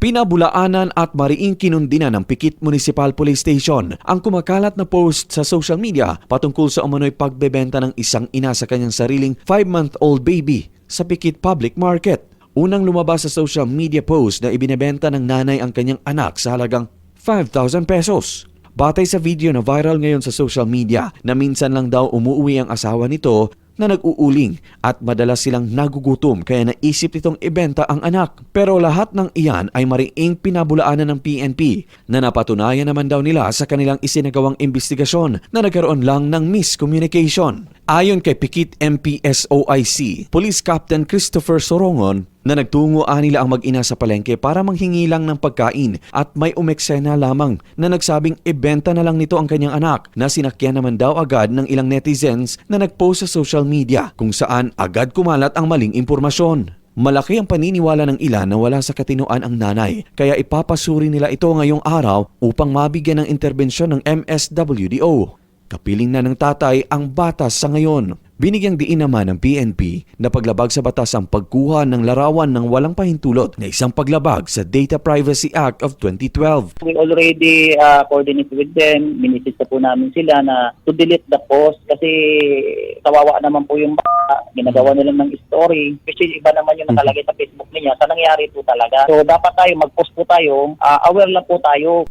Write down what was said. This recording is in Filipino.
Pinabulaanan at mariing kinundina ng Pikit Municipal Police Station ang kumakalat na post sa social media patungkol sa umano'y pagbebenta ng isang ina sa kanyang sariling 5-month-old baby sa Pikit Public Market. Unang lumabas sa social media post na ibinebenta ng nanay ang kanyang anak sa halagang 5,000 pesos. Batay sa video na viral ngayon sa social media na minsan lang daw umuwi ang asawa nito na nag-uuling at madalas silang nagugutom kaya naisip nitong ibenta ang anak. Pero lahat ng iyan ay mariing pinabulaanan ng PNP na napatunayan naman daw nila sa kanilang isinagawang investigasyon na nagkaroon lang ng miscommunication. Ayon kay Pikit MPSOIC, Police Captain Christopher Sorongon, na nagtungo nila ang mag-ina sa palengke para manghingi lang ng pagkain at may umeksena lamang na nagsabing ibenta na lang nito ang kanyang anak na sinakyan naman daw agad ng ilang netizens na nagpost sa social media kung saan agad kumalat ang maling impormasyon. Malaki ang paniniwala ng ilan na wala sa katinoan ang nanay kaya ipapasuri nila ito ngayong araw upang mabigyan ng interbensyon ng MSWDO. Kapiling na ng tatay ang batas sa ngayon. Binigyang diin naman ng PNP na paglabag sa batas ang pagkuha ng larawan ng walang pahintulot na isang paglabag sa Data Privacy Act of 2012. We already uh, coordinated with them. Minisita po namin sila na to delete the post kasi kawawa naman po yung bata. Ginagawa nila ng story. Kasi iba naman yung nakalagay sa Facebook niya sa nangyari po talaga. So dapat tayo mag-post po tayo. uh, aware lang po tayo.